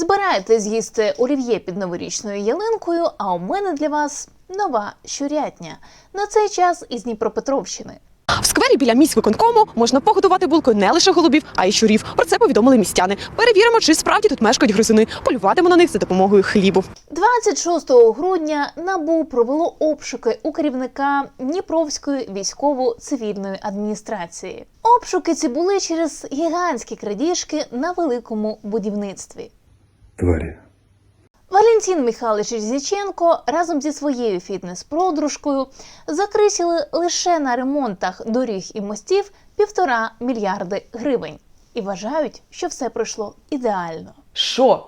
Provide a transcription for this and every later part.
Збирайтесь з'їсти олів'є під новорічною ялинкою, а у мене для вас нова щурятня. На цей час із Дніпропетровщини. В сквері біля міськвиконкому можна погодувати булкою не лише голубів, а й щурів. Про це повідомили містяни. Перевіримо, чи справді тут мешкають гризуни. Полюватимо на них за допомогою хлібу. 26 грудня НАБУ провело обшуки у керівника Дніпровської військово-цивільної адміністрації. Обшуки ці були через гігантські крадіжки на великому будівництві. Тварі. Валентин Михайлович Різніченко разом зі своєю фітнес-подружкою закрисили лише на ремонтах доріг і мостів півтора мільярди гривень і вважають, що все пройшло ідеально. Що?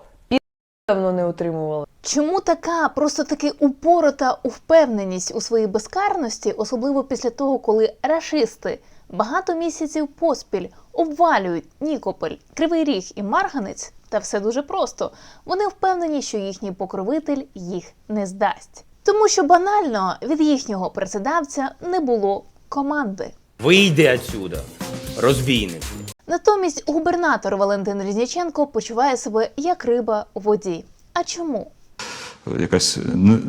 Давно не утримували. Чому така просто таки упорота впевненість у своїй безкарності, особливо після того, коли рашисти багато місяців поспіль обвалюють Нікополь, Кривий Ріг і Марганець? Та все дуже просто. Вони впевнені, що їхній покровитель їх не здасть, тому що банально від їхнього працедавця не було команди. Вийди отсюда, розбійник. Натомість губернатор Валентин Різняченко почуває себе як риба у воді. А чому? якась ну, е,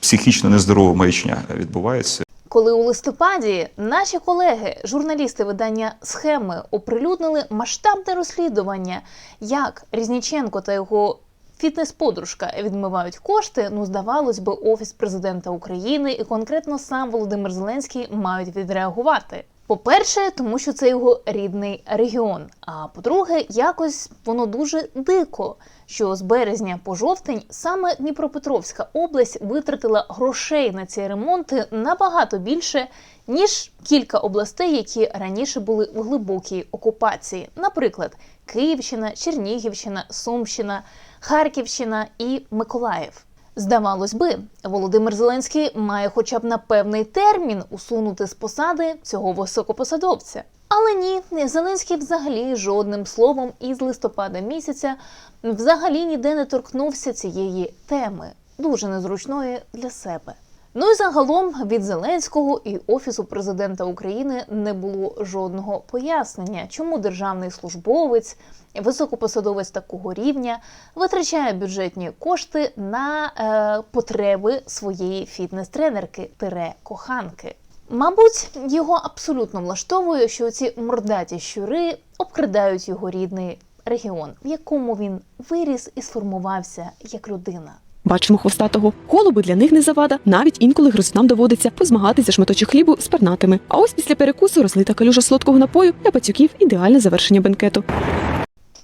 психічно нездорова маячня відбувається. Коли у листопаді наші колеги, журналісти видання схеми, оприлюднили масштабне розслідування, як Різніченко та його фітнес-подружка відмивають кошти, ну здавалось би, офіс президента України і конкретно сам Володимир Зеленський мають відреагувати. По-перше, тому що це його рідний регіон. А по-друге, якось воно дуже дико, що з березня по жовтень саме Дніпропетровська область витратила грошей на ці ремонти набагато більше, ніж кілька областей, які раніше були в глибокій окупації, наприклад, Київщина, Чернігівщина, Сумщина, Харківщина і Миколаїв. Здавалось би, Володимир Зеленський має хоча б на певний термін усунути з посади цього високопосадовця. Але ні, Зеленський взагалі жодним словом із листопада місяця взагалі ніде не торкнувся цієї теми, дуже незручної для себе. Ну і загалом від Зеленського і Офісу президента України не було жодного пояснення, чому державний службовець, високопосадовець такого рівня витрачає бюджетні кошти на е, потреби своєї фітнес-тренерки тире коханки. Мабуть, його абсолютно влаштовує, що ці мордаті щури обкрадають його рідний регіон, в якому він виріс і сформувався як людина. Бачимо хвостатого. Голуби для них не завада. Навіть інколи гризунам доводиться позмагатися за шматочок хлібу з пернатими. А ось після перекусу розлита калюжа солодкого напою для пацюків ідеальне завершення бенкету.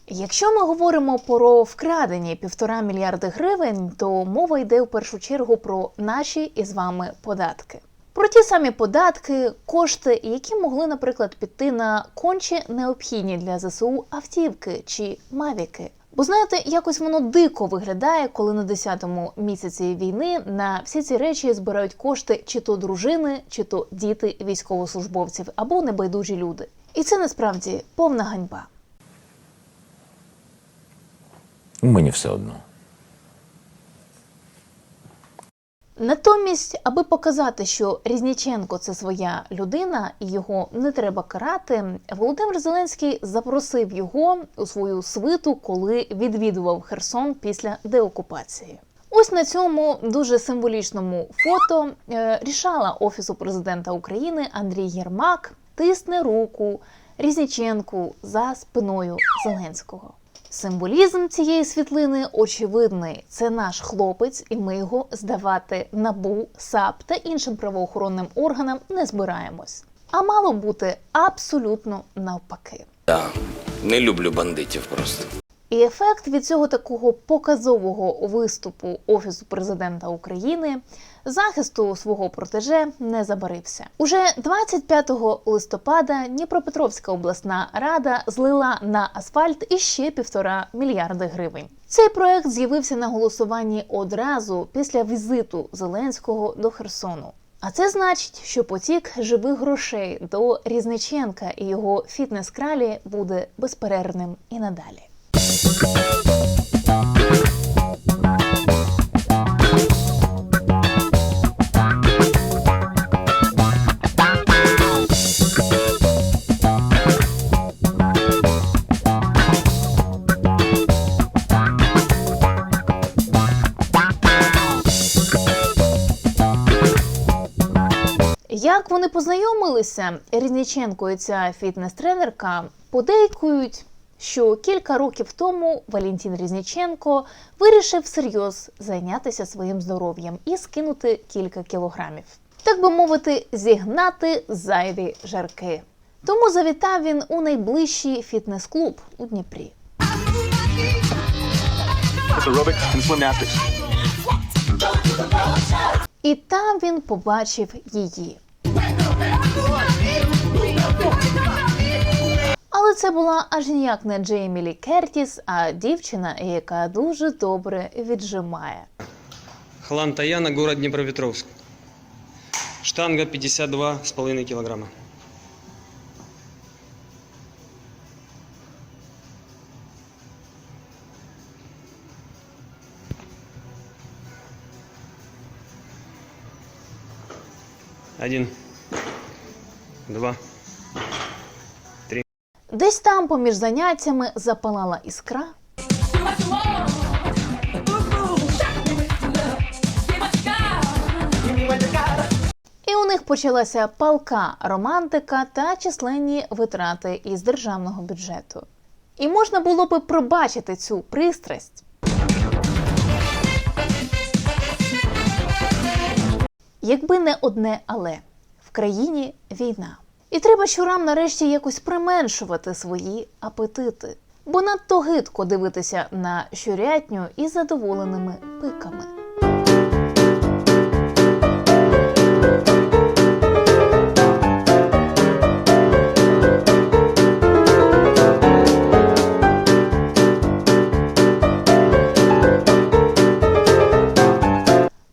Якщо ми говоримо про вкрадені півтора мільярди гривень, то мова йде в першу чергу про наші із вами податки. Про ті самі податки, кошти, які могли, наприклад, піти на конче необхідні для ЗСУ автівки чи мавіки. Бо знаєте, якось воно дико виглядає, коли на 10-му місяці війни на всі ці речі збирають кошти чи то дружини, чи то діти військовослужбовців або небайдужі люди. І це насправді повна ганьба. Мені все одно. Натомість, аби показати, що Різніченко це своя людина і його не треба карати, Володимир Зеленський запросив його у свою свиту, коли відвідував Херсон після деокупації. Ось на цьому дуже символічному фото е, рішала офісу президента України Андрій Єрмак тисне руку Різніченку за спиною Зеленського. Символізм цієї світлини очевидний. Це наш хлопець, і ми його здавати набу, САП та іншим правоохоронним органам не збираємось. А мало бути абсолютно навпаки. Да, не люблю бандитів просто. І ефект від цього такого показового виступу Офісу президента України захисту свого протеже не забарився. Уже 25 листопада Дніпропетровська обласна рада злила на асфальт іще півтора мільярди гривень. Цей проект з'явився на голосуванні одразу після візиту Зеленського до Херсону. А це значить, що потік живих грошей до Різниченка і його фітнес-кралі буде безперервним і надалі. Як вони познайомилися, Різніченко і ця фітнес-тренерка подейкують що кілька років тому Валентин Різніченко вирішив всерйоз зайнятися своїм здоров'ям і скинути кілька кілограмів. Так би мовити, зігнати зайві жарки. Тому завітав він у найближчий фітнес-клуб у Дніпрі. І там він побачив її. Це була аж ніяк не Джеймі Лі Кертіс, а дівчина, яка дуже добре віджимає. Хлан Таяна, город Днепропетровск. Штанга 52,5 килограмма. Один, два, Десь там, поміж заняттями, запалала іскра, і у них почалася палка романтика та численні витрати із державного бюджету. І можна було би пробачити цю пристрасть. Якби не одне але в країні війна. І треба щорам нарешті якось применшувати свої апетити. Бо надто гидко дивитися на щурятню із задоволеними пиками.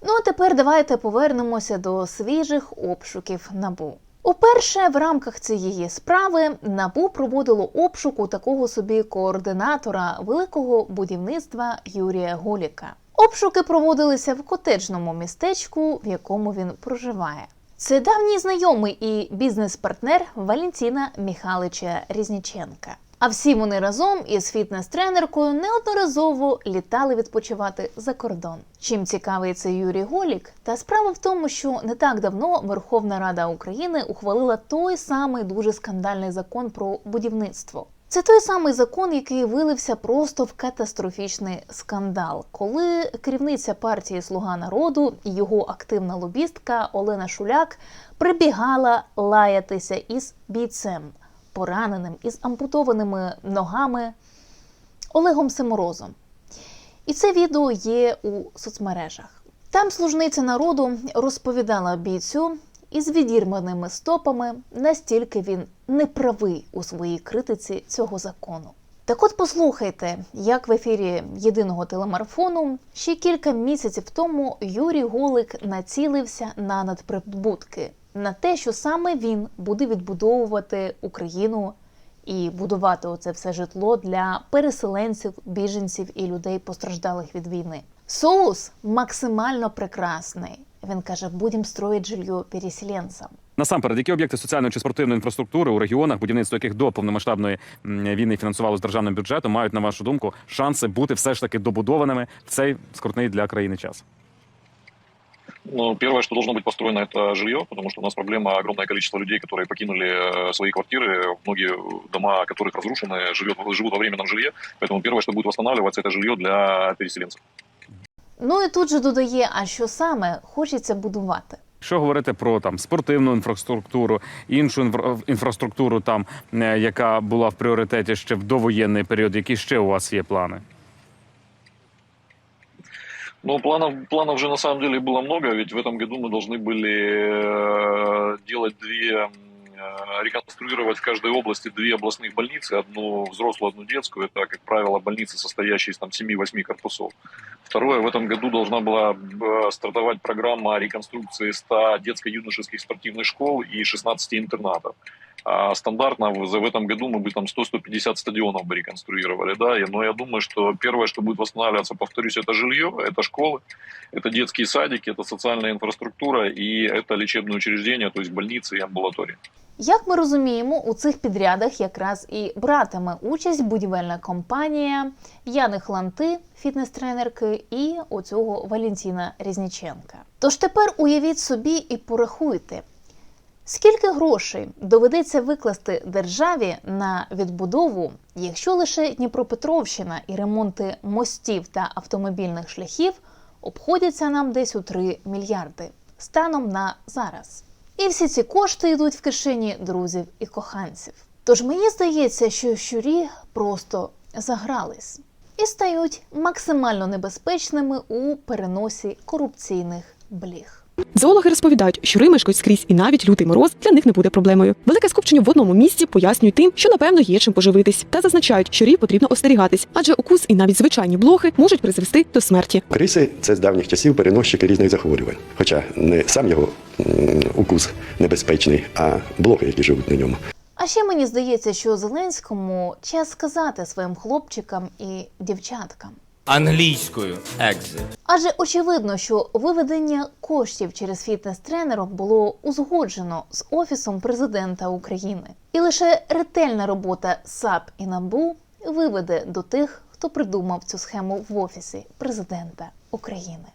Ну а тепер давайте повернемося до свіжих обшуків набу. Уперше в рамках цієї справи набу проводило обшук у такого собі координатора великого будівництва Юрія Голіка. Обшуки проводилися в котеджному містечку, в якому він проживає. Це давній знайомий і бізнес-партнер Валентіна Міхалича Різніченка. А всі вони разом із фітнес-тренеркою неодноразово літали відпочивати за кордон. Чим цікавий цей Юрій Голік? Та справа в тому, що не так давно Верховна Рада України ухвалила той самий дуже скандальний закон про будівництво. Це той самий закон, який вилився просто в катастрофічний скандал, коли керівниця партії Слуга народу і його активна лобістка Олена Шуляк прибігала лаятися із бійцем, пораненим із ампутованими ногами Олегом Семорозом. І це відео є у соцмережах. Там служниця народу розповідала бійцю із відірваними стопами, настільки він неправий у своїй критиці цього закону. Так от послухайте, як в ефірі єдиного телемарафону ще кілька місяців тому Юрій Голик націлився на надприбутки, на те, що саме він буде відбудовувати Україну і будувати оце все житло для переселенців, біженців і людей, постраждалих від війни. Соус максимально прекрасний. Він каже: будемо строїти жилье переселенцям. Насамперед, які об'єкти соціальної чи спортивної інфраструктури у регіонах, будівництво яких до повномасштабної війни фінансувалося з державним бюджетом, мають, на вашу думку, шанси бути все ж таки добудованими в цей скрутний для країни час? Ну, первое, что должно быть построено, это жилье, потому что у нас проблема огромное количество людей, которые покинули э, свои квартиры, многие дома которых разрушены, живет, живут во временном жилье. Поэтому первое, что будет восстанавливаться, это жилье для переселенцев. Ну і тут же додає, а що саме хочеться будувати. Якщо говорити про там спортивну інфраструктуру, іншу інфра- інфраструктуру, там е, яка була в пріоритеті ще в довоєнний період, які ще у вас є плани? Но планов, планов же на самом деле было много, ведь в этом году мы должны были э, делать две, э, реконструировать в каждой области две областных больницы, одну взрослую, одну детскую. Это, как правило, больницы, состоящие из там, 7-8 корпусов. Второе, в этом году должна была э, стартовать программа реконструкции 100 детско-юношеских спортивных школ и 16 интернатов. А стандартно в, за- в этом году мы бы там 100-150 стадионов бы реконструировали, да, и- но я думаю, что первое, что будет восстанавливаться, повторюсь, это жилье, это школы, это детские садики, это социальная инфраструктура и это лечебные учреждения, то есть больницы и амбулатории. Як ми розуміємо, у цих підрядах якраз і братиме участь будівельна компанія Яни Хланти, фітнес-тренерки, і оцього Валентіна Різніченка. Тож тепер уявіть собі і порахуйте, Скільки грошей доведеться викласти державі на відбудову, якщо лише Дніпропетровщина і ремонти мостів та автомобільних шляхів обходяться нам десь у 3 мільярди станом на зараз? І всі ці кошти йдуть в кишені друзів і коханців. Тож мені здається, що щурі просто загрались і стають максимально небезпечними у переносі корупційних бліг. Зоологи розповідають, щури мешкають скрізь, і навіть лютий мороз для них не буде проблемою. Велике скупчення в одному місці пояснюють тим, що напевно є чим поживитись, та зазначають, щурів потрібно остерігатись, адже укус і навіть звичайні блохи можуть призвести до смерті. Криси це з давніх часів переносчики різних захворювань. Хоча не сам його укус небезпечний, а блохи, які живуть на ньому. А ще мені здається, що Зеленському час сказати своїм хлопчикам і дівчаткам. Англійською exit. Адже очевидно, що виведення коштів через фітнес-тренерок було узгоджено з офісом президента України, і лише ретельна робота САП і НАБУ виведе до тих, хто придумав цю схему в офісі президента України.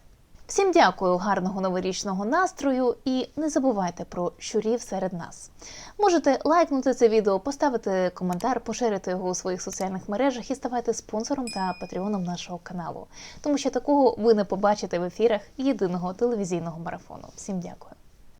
Всім дякую, гарного новорічного настрою і не забувайте про щурів серед нас. Можете лайкнути це відео, поставити коментар, поширити його у своїх соціальних мережах і ставайте спонсором та патреоном нашого каналу, тому що такого ви не побачите в ефірах єдиного телевізійного марафону. Всім дякую.